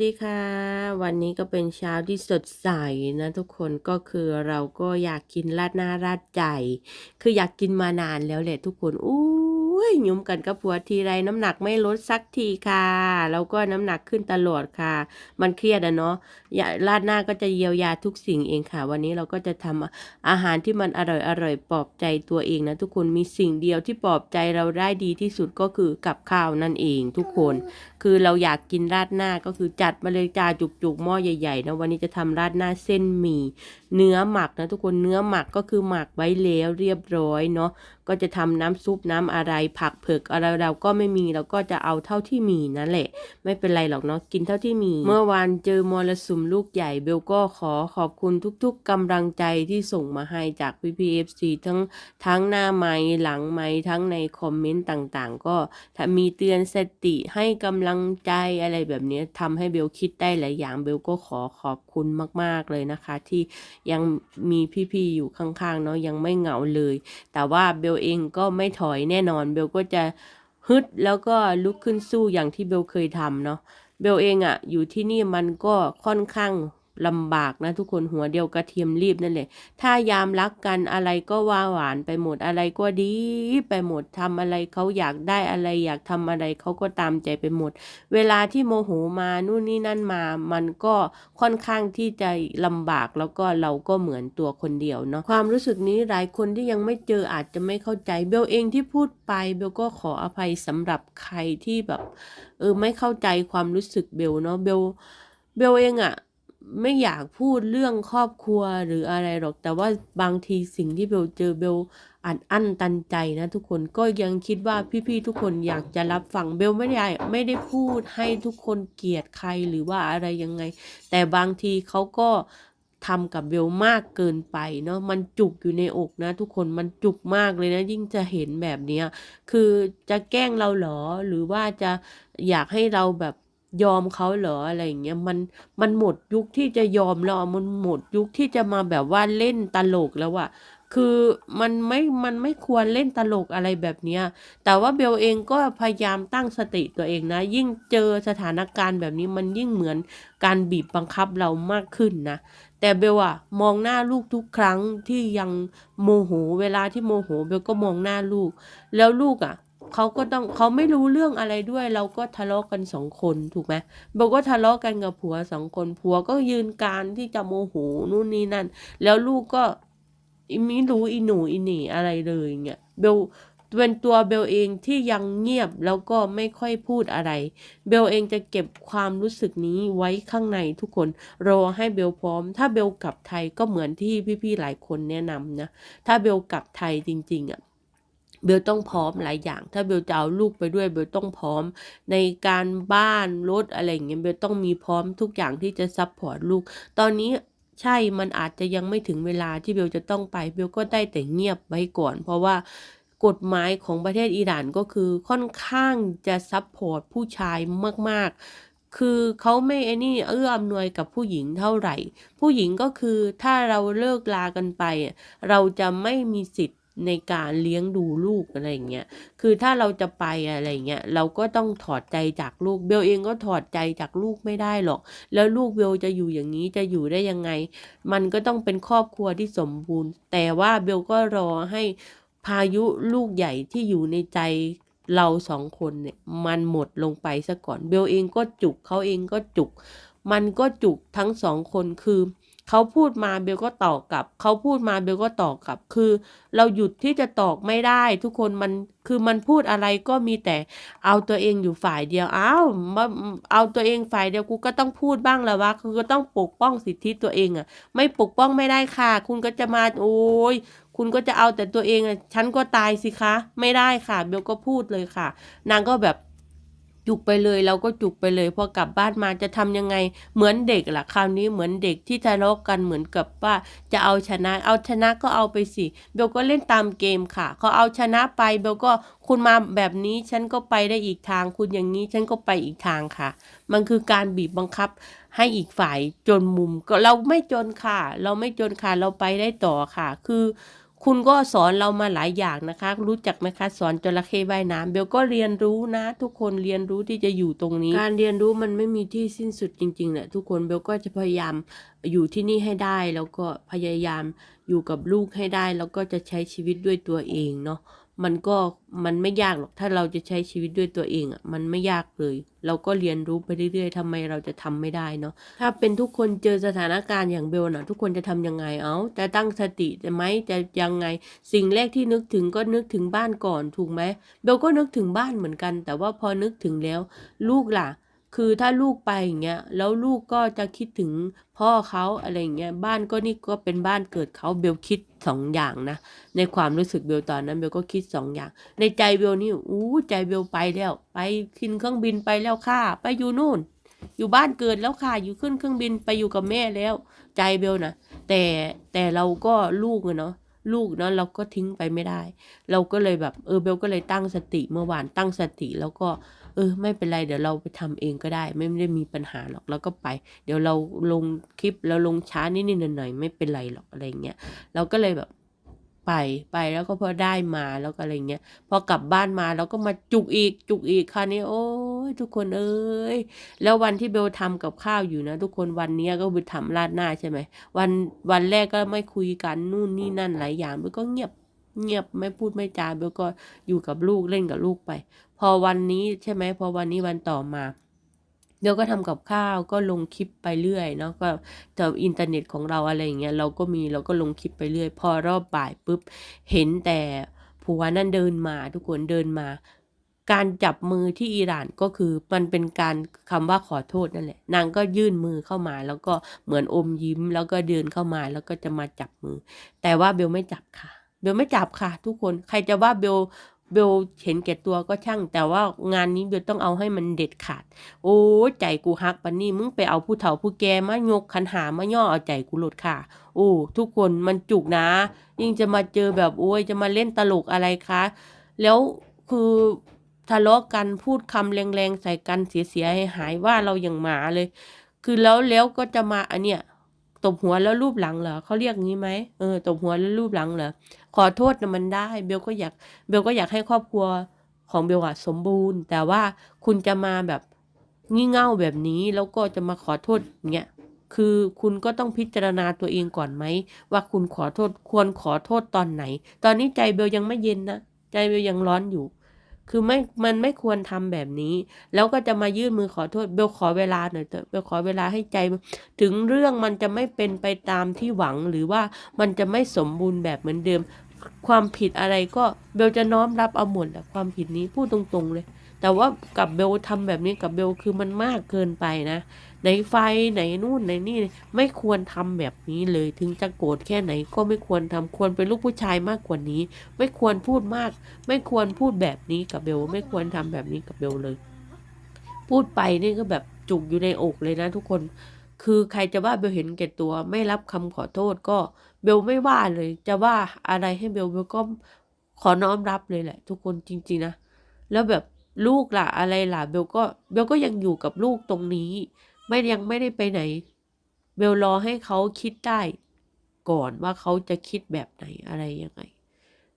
สวัสดีค่ะ วันนี้ก็เป็นเช้าที่สดใสนะทุกคนก็คือเราก็อยากกินราดหน้าราดใจ คืออยากกินมานานแล้วแหละทุกคนอู้ยยุ่มกันกับผัวทีไรน้ำหนักไม่ลดสักทีค่ะแล้วก็น้ำหนักขึ้นตลอดค่ะ มันเครียดอะเนาะอย่าราดหน้าก็จะเยียวยาทุกสิ่งเองค่ะ วันนี้เราก็จะทำอาหารที่มันอร่อยอร่อยปลอบใจตัวเองนะทุกคนมีสิ่งเดียวที่ปลอบใจเราได้ดีที่สุดก็คือกับข้าวนั่นเองทุกคน คือเราอยากกินราดหน้าก็คือจัดมาเลยจ้าจุกๆหม้อใหญ่ๆนะวันนี้จะทำราดหน้าเส้นหมี่ เนื้อหมักนะทุกคนเนื้อหมักก็คือหมักไว้แล้วเรียบร้อยเนาะก็จะทำน้ำซุปน้ำอะไรผักเผือกอะไรเราก็ไม่มีเราก็จะเอาเท่าที่มีนั่นแหละ ไม่เป็นไรหรอกเนาะกินเท่าที่มี เมื่อวานเจอมรสุมลูกใหญ่เบลก็ขอขอบคุณทุกๆกำลังใจที่ส่งมาให้จากพี่พีเอฟซีทั้งทั้งหน้าไม้หลังไม้ทั้งในคอมเมนต์ต่างๆ ก็ถ้ามีเตือนสติให้กำลังังใจอะไรแบบนี้ทำให้เบลคิดได้หลายอย่างเบลก็ขอขอบคุณมาก ๆ เลยนะคะ ที่ยังมีพี่ๆอยู่ข้างๆเนาะยังไม่เหงาเลย แต่ว่าเบลเองก็ไม่ถอยแน่นอน เบลก็จะฮึดแล้วก็ลุกขึ้นสู้อย่างที่เบลเคยทำเนาะเบลเองอะอยู่ที่นี่มันก็ค่อนข้าง ลำบากนะทุกคนหัวเดียวกระเทียมรีบนั่นแหละ ถ้ายามรักกันอะไรก็ว่าหวานไปหมดอะไรก็ดีไปหมดทำอะไรเขาอยากได้อะไรอยากทำอะไรเขาก็ตามใจไปหมด เวลาที่โมโหมานู่นนี่นั่นมา มันก็ค่อนข้างที่จะลำบากแล้วก็เราก็เหมือนตัวคนเดียวเนาะความรู้สึกนี้หลายคนที่ยังไม่เจออาจจะไม่เข้าใจเบลเองที่พูดไปเบลก็ขออภัยสำหรับใครที่แบบ เออไม่เข้าใจความรู้สึกเบลเนาะเบลเบลเองอะ ไม่อยากพูดเรื่องครอบครัวหรืออะไรหรอก แต่ว่าบางทีสิ่งที่เบลเจอเบลอัดอั้นตันใจนะทุกคนก็ยังคิดว่าพี่ๆทุกคนอยากจะรับฟังเบลไม่ได้ไม่ได้พูดให้ทุกคนเกลียดใครหรือว่าอะไรยังไง แต่บางทีเขาก็ทำกับเบลมากเกินไปเนาะมันจุกอยู่ในอกนะ ทุกคนมันจุกมากเลยนะ ยิ่งจะเห็นแบบเนี้ยคือจะแกล้งเราเหรอหรือว่าจะอยากให้เราแบบ ยอมเขาเหรออะไรอย่างเงี้ยมันมันหมดยุคที่จะยอมแล้วอมันหมดยุคที่จะมาแบบว่าเล่นตลกแล้วอะคือมันไม่มันไม่ควรเล่นตลกอะไรแบบเนี้ยแต่ว่าเบลเองก็พยายามตั้งสติตัวเองนะ ยิ่งเจอสถานการณ์แบบนี้มันยิ่งเหมือนการบีบบังคับเรามากขึ้นนะแต่เบลอะมองหน้าลูกทุกครั้งที่ยังโมโห เวลาที่โมโหเบลก็มองหน้าลูก แล้วลูกอะ เขาก็ต้องเขาไม่รู้เรื่องอะไรด้วย เราก็ทะเลาะกันสองคนถูกไหมเบลก็ทะเลาะกันกับผัวสองคนผัวก็ยืนการที่จะโมโหนู่นนี่นั่น แล้วลูกก็ไม่รู้อีหนูอีหนีอะไรเลยเงี้ยเบลเป็นตัวเบลเองที่ยังเงียบแล้วก็ไม่ค่อยพูดอะไร เบลเองจะเก็บความรู้สึกนี้ไว้ข้างในทุกคน รอให้เบลพร้อม ถ้าเบลกลับไทยก็เหมือนที่พี่ๆหลายคนแนะนำนะ ถ้าเบลกลับไทยจริงๆอะ เบลต้องพร้อมหลายอย่าง ถ้าเบลจะเอาลูกไปด้วยเบลต้องพร้อม ในการบ้านรถอะไรอย่างเงี้ยเบลต้องมีพร้อมทุกอย่างที่จะซัพพอร์ตลูก ตอนนี้ใช่ มันอาจจะยังไม่ถึงเวลาที่เบลจะต้องไป เบลก็ได้แต่เงียบไว้ก่อน เพราะว่ากฎหมายของประเทศอิหร่านก็คือค่อนข้างจะซัพพอร์ตผู้ชายมาก ๆ คือเขาไม่ไอ้นี่เอื้ออำนวยกับผู้หญิงเท่าไหร่ ผู้หญิงก็คือถ้าเราเลิกลากันไป เราจะไม่มีสิทธิ์ ในการเลี้ยงดูลูกอะไรอย่างเงี้ย คือถ้าเราจะไปอะไรเงี้ยเราก็ต้องถอดใจจากลูก เบลเองก็ถอดใจจากลูกไม่ได้หรอก แล้วลูกเบลจะอยู่อย่างนี้จะอยู่ได้ยังไง มันก็ต้องเป็นครอบครัวที่สมบูรณ์ แต่ว่าเบลก็รอให้พายุลูกใหญ่ที่อยู่ในใจเราสองคนเนี่ยมันหมดลงไปซะก่อน เบลเองก็จุกเขาเองก็จุก มันก็จุกทั้งสองคนคือ เขาพูดมาเบลก็ตอบกลับ เขาพูดมาเบลก็ตอบกลับ คือเราหยุดที่จะตอบไม่ได้ ทุกคนมันคือมันพูดอะไรก็มีแต่เอาตัวเองอยู่ฝ่ายเดียวอ้าวมาเอาตัวเองฝ่ายเดียวกูก็ต้องพูดบ้างแล้ววะคือก็ต้องปกป้องสิทธิตัวเองอะ ไม่ปกป้องไม่ได้ค่ะ คุณก็จะมาโอ้ยคุณก็จะเอาแต่ตัวเองอะฉันก็ตายสิคะ ไม่ได้ค่ะ เบลก็พูดเลยค่ะ นางก็แบบ จุกไปเลยเราก็จุกไปเลย พอกลับบ้านมาจะทำยังไงเหมือนเด็กล่ะคราวนี้เหมือนเด็กที่ทะเลาะกันเหมือนกับว่าจะเอาชนะ เอาชนะก็เอาไปสิเบลก็เล่นตามเกมค่ะเขาเอาชนะไปเบลก็คุณมาแบบนี้ฉันก็ไปได้อีกทาง คุณอย่างนี้ฉันก็ไปอีกทางค่ะ มันคือการบีบบังคับให้อีกฝ่ายจนมุมก็เราไม่จนค่ะ เราไม่จนค่ะเราไปได้ต่อค่ะ คือ คุณก็สอนเรามาหลายอย่างนะคะ รู้จักไหมคะสอนจระเข้ว่ายน้ำเบลก็เรียนรู้นะ ทุกคนเรียนรู้ที่จะอยู่ตรงนี้ การเรียนรู้มันไม่มีที่สิ้นสุดจริงๆแหละทุกคนเบลก็จะพยายามอยู่ที่นี่ให้ได้ แล้วก็พยายามอยู่กับลูกให้ได้ แล้วก็จะใช้ชีวิตด้วยตัวเองเนาะ มันก็มันไม่ยากหรอกถ้าเราจะใช้ชีวิตด้วยตัวเองอะ่ะมันไม่ยากเลย เราก็เรียนรู้ไปเรื่อยๆทำไมเราจะทำไม่ได้เนาะถ้าเป็นทุกคนเจอสถานการณ์อย่างเบลนะทุกคนจะทำยังไงเอาจะตั้งสติจะไหมจะยังไง สิ่งแรกที่นึกถึงก็นึกถึงบ้านก่อนถูกไหมเบลก็นึกถึงบ้านเหมือนกัน แต่ว่าพอนึกถึงแล้ว ลูกล่ะ คือถ้าลูกไปอย่างเงี้ยแล้วลูกก็จะคิดถึงพ่อเขาอะไรอย่างเงี้ยบ้านก็นี่ก็เป็นบ้านเกิดเขาเบลคิดสองอย่างนะในความรู้สึกเบลตอนนั้นเบลก็คิดสองอย่าง ในใจเบลนี่อู้ใจเบลไปแล้ว ไปขึ้นเครื่องบินไปแล้วค่ะ ไปอยู่นู่น อยู่บ้านเกิดแล้วค่ะอยู่ขึ้นเครื่องบินไปอยู่กับแม่แล้ว ใจเบลนะแต่แต่เราก็ลูกเนาะลูกเนาะเราก็ทิ้งไปไม่ได้ เราก็เลยแบบเออเบลก็เลยตั้งสติเมื่อวานตั้งสติแล้วก็ ออไม่เป็นไรเดี๋ยวเราไปทำเองก็ได้ ไม่ได้มีปัญหาหรอกแล้วก็ไป เดี๋ยวเราลงคลิปแล้วลงช้านิดๆหน่อยๆไม่เป็นไรหรอกอะไรเงี้ยเราก็เลยแบบไปไปแล้วก็พอได้มาแล้วก็อะไรเงี้ยพอกลับบ้านมาเราก็มาจุกอีกจุกอีกคราวนี้โอ้ยทุกคนเอ้ยแล้ววันที่เบลทำกับข้าวอยู่นะ ทุกคนวันเนี้ยก็ไปทำราดหน้าใช่ไหมวันวันแรกก็ไม่คุยกันนู่นนี่นั่นหลายอย่างเบลก็เงียบเงียบไม่พูดไม่จาเบลก็อยู่กับลูกเล่นกับลูกไป พอวันนี้ใช่ไหมพอวันนี้วันต่อมาเดี๋ยวก็ทำกับข้าวก็ลงคลิปไปเรื่อยเนาะก็แต่อินเทอร์เน็ตของเราอะไรอย่างเงี้ยเราก็มีเราก็ลงคลิปไปเรื่อย พอรอบบ่ายปุ๊บเห็นแต่ผัวนั่นเดินมาทุกคนเดินมา การจับมือที่อิหร่านก็คือมันเป็นการคำว่าขอโทษนั่นแหละนางก็ยื่นมือเข้ามา แล้วก็เหมือนอมยิ้ม แล้วก็เดินเข้ามาแล้วก็จะมาจับมือ แต่ว่าเบลไม่จับค่ะ เบลไม่จับค่ะ ทุกคนใครจะว่าเบล เบลเห็นแก่ตัวก็ช่าง แต่ว่างานนี้เบลต้องเอาให้มันเด็ดขาด โอ้ใจกูฮักปันนี่มึงไปเอาผู้เฒ่าผู้แก่มายกคันหามาย่อเอาใจกูหลดค่ะ โอ้ทุกคนมันจุกนะ ยิ่งจะมาเจอแบบโอ้ยจะมาเล่นตลกอะไรคะแล้วคือทะเลาะกันพูดคำแรงๆใส่กันเสียๆให้หายว่าเราอย่างหมาเลย คือแล้วแล้วก็จะมาอันเนี้ยตบหัวแล้วรูปหลังเหรอเขาเรียกงี้ไหมเออตบหัวแล้วรูปหลังเหรอ ขอโทษนะมันได้ เบลก็อยากเบลก็อยากให้ครอบครัวของเบลอะสมบูรณ์ แต่ว่าคุณจะมาแบบงี่เง่าแบบนี้แล้วก็จะมาขอโทษเงี้ยคือคุณก็ต้องพิจารณาตัวเองก่อนไหม ว่าคุณขอโทษควรขอโทษตอนไหน ตอนนี้ใจเบลยังไม่เย็นนะ ใจเบลยังร้อนอยู่ คือไม่ มันไม่ควรทำแบบนี้ แล้วก็จะมายื่นมือขอโทษ เบลขอเวลาหน่อยเถอะ เบลขอเวลาให้ใจ ถึงเรื่องมันจะไม่เป็นไปตามที่หวัง หรือว่ามันจะไม่สมบูรณ์แบบเหมือนเดิม ความผิดอะไรก็เบลจะน้อมรับเอาหมดแหละความผิดนี้พูดตรงๆเลย แต่ว่ากับเบลทำแบบนี้กับเบลคือมันมากเกินไปนะไหนไฟไหนนู่นไหนนี่ไม่ควรทำแบบนี้เลย ถึงจะโกรธแค่ไหนก็ไม่ควรทำควรเป็นลูกผู้ชายมากกว่านี้ ไม่ควรพูดมาก ไม่ควรพูดแบบนี้กับเบลไม่ควรทำแบบนี้กับเบลเลย พูดไปนี่ก็แบบจุกอยู่ในอกเลยนะทุกคนคือใครจะว่าเบลเห็นแก่ตัวไม่รับคำขอโทษก็เบลไม่ว่าเลย จะว่าอะไรให้เบลเบลก็ขอน้อมรับเลยแหละ ทุกคนจริงๆนะแล้วแบบ ลูกล่ะอะไรล่ะเบลก็เบลก็ยังอยู่กับลูกตรงนี้ ไม่ยังไม่ได้ไปไหน เบลรอให้เขาคิดได้ ก่อนว่าเขาจะคิดแบบไหนอะไรยังไง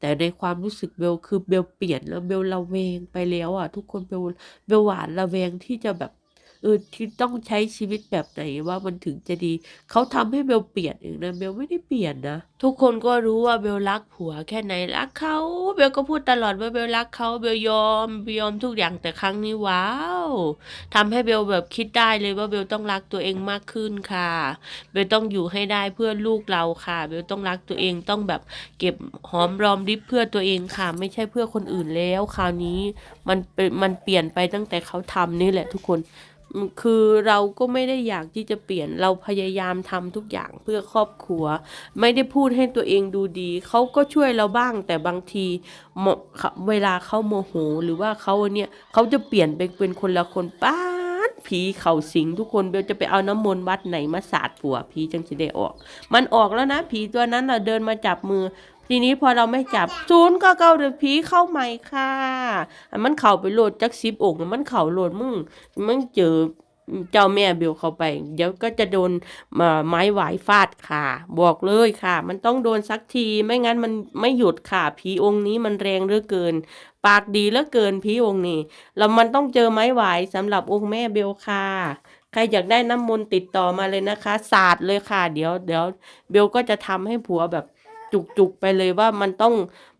แต่ในความรู้สึกเบลคือเบลเปลี่ยนแล้วเบลระแวงไปแล้วอะทุกคนเบลเบลหวานระแวงที่จะแบบ เออที่ต้องใช้ชีวิตแบบไหนว่ามันถึงจะดี เขาทำให้เบลเปลี่ยนเองนะเบลไม่ได้เปลี่ยนนะ ทุกคนก็รู้ว่าเบลรักผัวแค่ไหนรักเขาเบลก็พูดตลอดว่าเบลรักเขาเบลยอมเบลยอมทุกอย่างแต่ครั้งนี้ว้าวทำให้เบลแบบคิดได้เลยว่าเบลต้องรักตัวเองมากขึ้นค่ะเบลต้องอยู่ให้ได้เพื่อลูกเราค่ะเบลต้องรักตัวเองต้องแบบเก็บหอมรอมริบเพื่อตัวเองค่ะ ไม่ใช่เพื่อคนอื่นแล้วคราวนี้มันมันเปลี่ยนไปตั้งแต่เขาทำนี่แหละทุกคน คือเราก็ไม่ได้อยากที่จะเปลี่ยนเราพยายามทำทุกอย่างเพื่อครอบครัว ไม่ได้พูดให้ตัวเองดูดี เขาก็ช่วยเราบ้าง แต่บางทีโมเวลาเขาโมโห หรือว่าเขาเนี่ยเขาจะเปลี่ยนไปเป็นคนละคนป้าดผีเข่าสิงทุกคนเบลจะไปเอาน้ำมนต์วัดไหนมาสาดผัวผีจังสิได้ออก มันออกแล้วนะ ผีตัวนั้นเราเดินมาจับมือ ทีนี้พอเราไม่จับศูนย์ก็เก้าเดือผีเข้าใหม่ค่ะมันเข่าไปโหลดจักซิบองมันเข่าโหลดมึงมึงเจอเจ้าแม่เบลเข้าไป เดี๋ยวก็จะโดนเอ่อไม้หวายฟาดค่ะ บอกเลยค่ะ มันต้องโดนสักทีไม่งั้นมันไม่หยุดค่ะผีองค์นี้มันแรงเหลือเกิน ปากดีเหลือเกินผีองค์นี้แล้วมันต้องเจอไม้หวายสำหรับองค์แม่เบลค่ะใครอยากได้น้ำมนต์ติดต่อมาเลยนะคะ ศาสตร์เลยค่ะ เดี๋ยวเดี๋ยวเบลก็จะทำให้ผัวแบบ จุกๆไปเลยว่ามันต้อง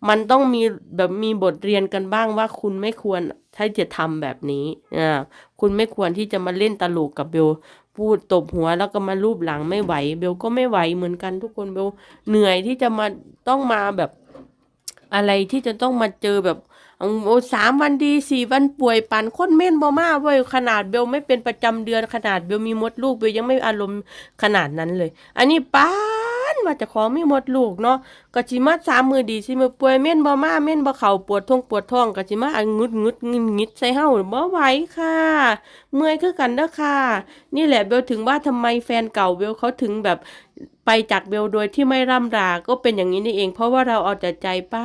มันต้องมีแบบมีบทเรียนกันบ้างว่าคุณไม่ควรถ้าจะทำแบบนี้อ่าคุณไม่ควรที่จะมาเล่นตลกกับเบลพูดตบหัวแล้วก็มารูปหลังไม่ไหว เบลก็ไม่ไหวเหมือนกันทุกคนเบลเหนื่อยที่จะมาต้องมาแบบอะไรที่จะต้องมาเจอแบบโอ้สามวันดีสี่วันป่วยปันคนเม่นบ่มาเว้ยขนาดเบลไม่เป็นประจำเดือนขนาดเบลมีมดลูกเบลยังไม่อารมณ์ขนาดนั้นเลย อันนี้ป้า ว่าจะของมีมดลูกเนาะก็จิมาสามมือดีสิมือป่วยเม่นบ่มาเม่นบ่เข่าปวดท้องปวดท้องก็จิมาอันงุดงุดงิดงิดใส่เฮาบ่ไหวค่ะ เมื่อยคือกันเด้อค่ะ นี่แหละเบลถึงว่าทำไมแฟนเก่าเบลเขาถึงแบบไปจากเบลโดยที่ไม่ร่ำราก็เป็นอย่างนี้นี่เอง เพราะว่าเราเอาแต่ใจป้า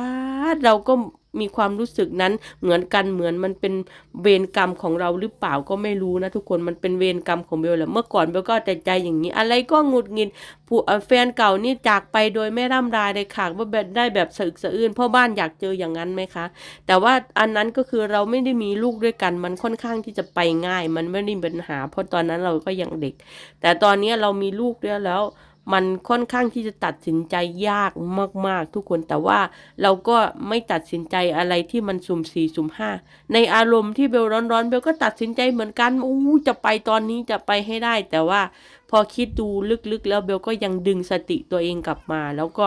เราก็มีความรู้สึกนั้นเหมือนกันเหมือนมันเป็นเวรกรรมของเราหรือเปล่าก็ไม่รู้นะทุกคนมันเป็นเวรกรรมของเบลแหละเมื่อก่อนเบลก็แต่ใจอย่างนี้ อะไรก็งุดงิดผู้แฟนเก่านี่จากไปโดยไม่ร่ำราเลยค่ะว่าแบบได้แบบสะอึกสะอื้นพ่อบ้านอยากเจออย่างนั้นไหมคะ แต่ว่าอันนั้นก็คือเราไม่ได้มีลูกด้วยกัน มันค่อนข้างที่จะไปง่าย มันไม่ได้มีปัญหา เพราะตอนนั้นเราก็ยังเด็ก แต่ตอนนี้เรามีลูกด้วยแล้ว มันค่อนข้างที่จะตัดสินใจยากมาก ๆ ทุกคนแต่ว่าเราก็ไม่ตัดสินใจอะไรที่มันสุ่มสี่สุ่มห้าในอารมณ์ที่เบลร้อนๆเบลก็ตัดสินใจเหมือนกันอู้จะไปตอนนี้จะไปให้ได้ แต่ว่าพอคิดดูลึกๆ แล้วเบลก็ยังดึงสติตัวเองกลับมา แล้วก็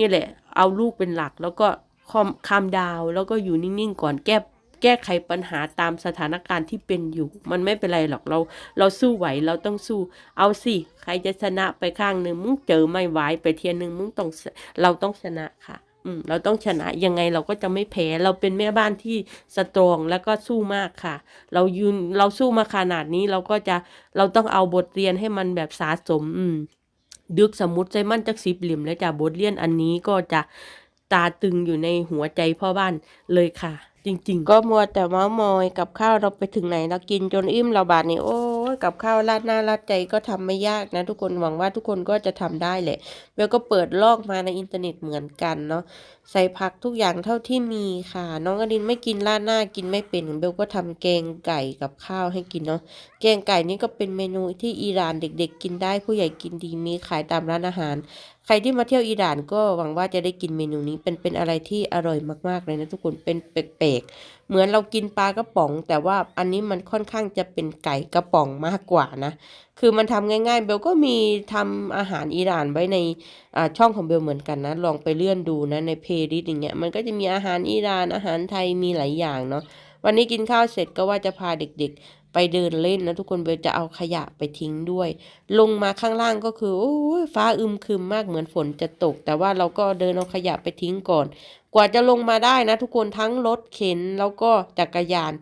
นี่แหละ เอาลูกเป็นหลัก แล้วก็คอมคามดาวแล้วก็อยู่นิ่งๆก่อนแก้แก้ไขปัญหาตามสถานการณ์ที่เป็นอยู่ มันไม่เป็นไรหรอกเรา เราสู้ไหวเราต้องสู้ เอาสิใครจะชนะไปข้างหนึ่งมึงเจอไม่ไหวไปเทียนหนึ่งมึงต้องเราต้องชนะค่ะ อืมเราต้องชนะยังไงเราก็จะไม่แพ้เราเป็นแม่บ้านที่สตรองแล้วก็สู้มากค่ะ เรายืนเราสู้มาขนาดนี้เราก็จะเราต้องเอาบทเรียนให้มันแบบสะสม อืม ดึกสมมติใจมั่นจักสิบเหลี่ยมแล้วจากบทเรียนอันนี้ก็จะตาตึงอยู่ในหัวใจพ่อบ้านเลยค่ะ จริง ๆ ก็มัวแต่เมามอยกับข้าวเราไปถึงไหนเรากินจนอิ่มเราบาดนี่โอ้ยกับข้าวราดหน้าราดใจก็ทำไม่ยากนะ ทุกคนหวังว่าทุกคนก็จะทำได้แหละเบลก็เปิดลอกมาในอินเทอร์เน็ตเหมือนกันเนาะใส่ผักทุกอย่างเท่าที่มีค่ะ น้องอดินไม่กินราดหน้ากินไม่เป็นเบลก็ทำแกงไก่กับข้าวให้กินเนาะแกงไก่นี่ก็เป็นเมนูที่อิหร่านเด็ก ๆ กินได้ผู้ใหญ่กินดีมีขายตามร้านอาหาร ใครที่มาเที่ยวอิหร่านก็หวังว่าจะได้กินเมนูนี้เป็นเป็นอะไรที่อร่อยมากๆเลยนะทุกคนเป็นแปลกๆ เหมือนเรากินปลากระป๋อง แต่ว่าอันนี้มันค่อนข้างจะเป็นไก่กระป๋องมากกว่านะ คือมันทำง่ายๆ เบลก็มีทำอาหารอิหร่านไว้ในช่องของเบลเหมือนกันนะ ลองไปเลื่อนดูนะในเพลย์ลิสต์อย่างเงี้ย มันก็จะมีอาหารอิหร่านอาหารไทยมีหลายอย่างเนาะ วันนี้กินข้าวเสร็จก็ว่าจะพาเด็กๆไปเดินเล่นนะทุกคนเบลจะเอาขยะไปทิ้งด้วย ลงมาข้างล่างก็คือโอ้ฟ้าอึมครึมมากเหมือนฝนจะตก แต่ว่าเราก็เดินเอาขยะไปทิ้งก่อน กว่าจะลงมาได้นะทุกคนทั้งรถเข็นแล้วก็จักรยาน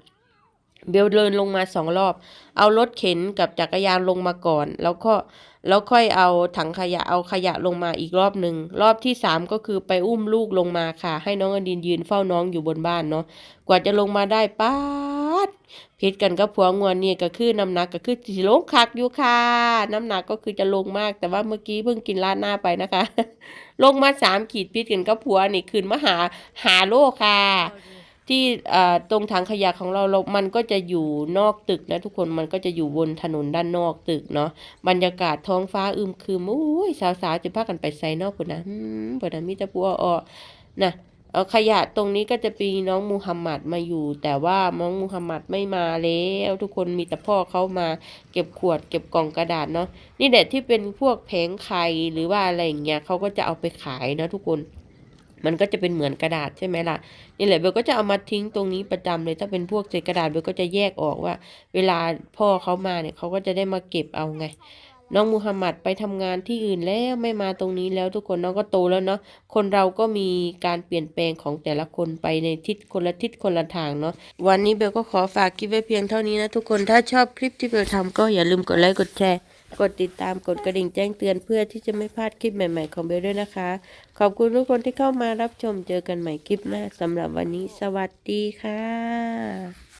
เบลเดินลงมาสองรอบ เอารถเข็นกับจักรยานลงมาก่อน แล้วก็แล้วค่อยเอาถังขยะเอาขยะลงมาอีกรอบหนึ่งรอบที่สามก็คือไปอุ้มลูกลงมาค่ะ ให้น้องอดินยืนเฝ้าน้องอยู่บนบ้านเนาะกว่าจะลงมาได้ป๊าดพิษกันกับผัวงวนเนี่ยก็คือน้ำหนักก็คือสิลงคักอยู่ค่ะ น้ำหนักก็คือจะลงมาก แต่ว่าเมื่อกี้เพิ่งกินราดหน้าไปนะคะ ลงมาสามขีดพิษกันกับผัวนี่ขึ้นมาหาหาโลค่ะที่เอ่อตรงถังขยะของเราเรามันก็จะอยู่นอกตึกนะทุกคนมันก็จะอยู่บนถนนด้านนอกตึกเนาะบรรยากาศท้องฟ้าอึมครึมอุ้ยสาวๆจะพากันไปไซนอกพุ่นนะอืมเปิดนะมีแต่ปัวอ้อนะเอา ขยะตรงนี้ก็จะมีน้องมูฮัมหมัดมาอยู่ แต่ว่าน้องมูฮัมหมัดไม่มาแล้วทุกคนมีแต่พ่อเขามาเก็บขวด เก็บกล่องกระดาษเนาะนี่แหละที่เป็นพวกแผงไข่หรือว่าอะไรอย่างเงี้ยเขาก็จะเอาไปขายนะทุกคนมันก็จะเป็นเหมือนกระดาษใช่ไหมล่ะนี่แหละเบลก็จะเอามาทิ้งตรงนี้ประจำเลยถ้าเป็นพวกเศษกระดาษเบลก็จะแยกออกว่า เวลาพ่อเขามาเนี่ยเขาก็จะได้มาเก็บเอาไง น้องมูฮัมหมัดไปทำงานที่อื่นแล้วไม่มาตรงนี้แล้วทุกคนน้องก็โตแล้วเนาะคนเราก็มีการเปลี่ยนแปลงของแต่ละคนไปในทิศคนละทิศคนละทางเนาะวันนี้เบลก็ขอฝากคลิปไว้เพียงเท่านี้นะทุกคนถ้าชอบคลิปที่เบลทำก็อย่าลืมกดไลค์กดแชร์กดติดตามกดกระดิ่งแจ้งเตือนเพื่อที่จะไม่พลาดคลิปใหม่ ๆ ของเบลด้วยนะคะ ขอบคุณทุกคนที่เข้ามารับชมเจอกันใหม่คลิปหน้าสำหรับวันนี้ สวัสดีค่ะ